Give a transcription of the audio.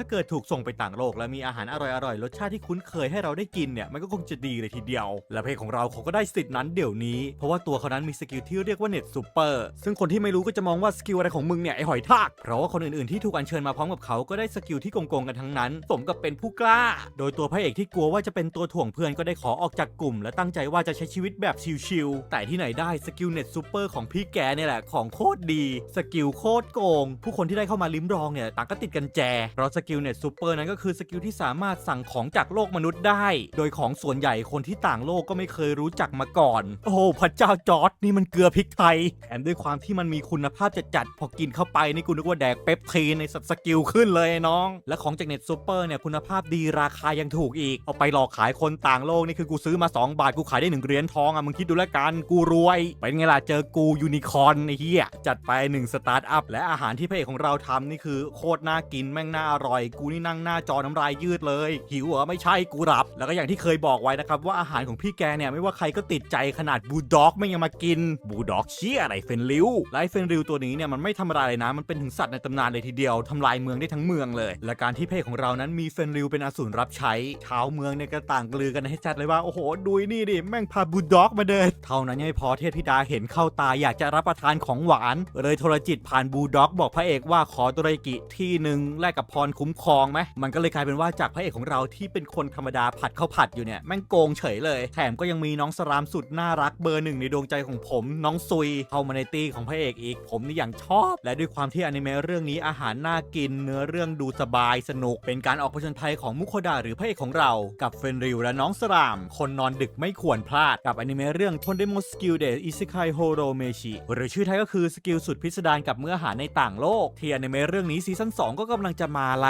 ถ้าเกิดถูกส่งไปต่างโลก และมีอาหารอร่อยๆรสชาติที่คุ้นเคยให้เราได้กินเนี่ยมันก็คงจะดีเลยทีเดียว และเพลงของเราเขาก็ได้สิทธิ์นั้นเดี๋ยวนี้ เพราะว่าตัวเขานั้นมีสกิลที่เรียกว่าเน็ตซูเปอร์ซึ่งคนที่ไม่รู้ก็จะมองว่าสกิลอะไรของมึงเนี่ยไอหอยทากเพราะว่าคนอื่นๆที่ถูกอัญเชิญมาพร้อมกับเขาก็ได้สกิลที่โกงๆกันทั้งนั้น สมกับเป็นผู้กล้า โดยตัวพระเอกที่กลัวว่าจะเป็นตัวถ่วงเพื่อนก็ได้ขอออกจากกลุ่ม และตั้งใจว่าจะใช้ชีวิตแบบชิลๆแต่ที่ไหนได้สกิลเน็ตซูเปอร์ของพี่แกเนี่ยแหละของโคตรดี สกิลโคตรโกง ผู้คนที่ได้เข้ามาลิ้มลองเนี่ยต่างก็ติดกันแจเพราะสกิิลเน็ตซูเปอร์นั้นก็คือสกิลที่สามารถสั่งของจากโลกมนุษย์ได้ โดยของส่วนใหญ่คนที่ต่างโลกก็ไม่เคยรู้จักมาก่อน โอ้พระเจ้าจอร์ดนี่มันเกลือพริกไทยแถมด้วยความที่มันมีคุณภาพจัดๆพอกินเข้าไปนี่กูนึกว่าแดกเปปทีในสัตว์สกิลขึ้นเลยน้อง และของจากเน็ตซูเปอร์เนี่ยคุณภาพดีราคายังถูกอีก เอาไปหลอกขายคนต่างโลกนี่คือกูซื้อมา 2 บาทกูขายได้หนึ่งเหรียญทองอะมึงคิดดูแล้วกันกูรวยเป็นไงล่ะเจอกูยูนิคอร์นไอ้เหี้ยจัดไป1สตาร์ทอัพและอาหารที่พระเอกของเราทำนี่คือโคตรน่ากินแม่งน่าอร่อยกูนี่นั่งหน้าจอน้ำลายยืดเลย หิวเหรอไม่ใช่กูรับ แล้วก็อย่างที่เคยบอกไว้นะครับว่าอาหารของพี่แกเนี่ยไม่ว่าใครก็ติดใจขนาดบูด็อกไม่ยังมากินบูด็อกเชี่ยอะไรเฟนริวแลเฟนริวตัวนี้เนี่ยมันไม่ธรรมดาเลยนะ มันเป็นถึงสัตว์ในตำนานเลยทีเดียวทำลายเมืองได้ทั้งเมืองเลย และการที่เพศของเรานั้นมีเฟนริวเป็นอสูรรับใช้ชาวเมืองเนี่ยก็ต่างกลือกันให้ชัดเลยว่าโอ้โหดูนี่ดิแม่งพาบูด็อกมาเดินเท่านั้นยังไม่พอเทพธิดาเห็นเข้าตาอยากจะรับประทานของหวาน เลยโทรจิตผ่านบูด็อกบอกพระเอกว่าขอตุรกิที่หนึ่งแลกกับพรคุ้มครองไหมมันก็เลยกลายเป็นว่าจากพระเอกของเราที่เป็นคนธรรมดาผัดข้าวผัดอยู่เนี่ยแม่งโกงเฉยเลย แถมก็ยังมีน้องสรามสุดน่ารักเบอร์หนึ่งในดวงใจของผมน้องซุยเข้ามาในตีของพระเอกอีก ผมนี่อย่างชอบ และด้วยความที่อนิเมะเรื่องนี้อาหารน่ากิน เนื้อเรื่องดูสบายสนุก เป็นการออกผจญภัยของมุโคดะหรือพระเอกของเรา กับเฟนริวและน้องสราม คนนอนดึกไม่ควรพลาดกับอนิเมะเรื่องทนเดโมสกิลเดอิซิคายโฮโรเมชิหรือชื่อไทยก็คือสกิลสุดพิสดารกับเมื่ออาหารในต่างโลกที่อนิเมะเรื่องนี้ซีซั่น2ก็กำลังจะมาละ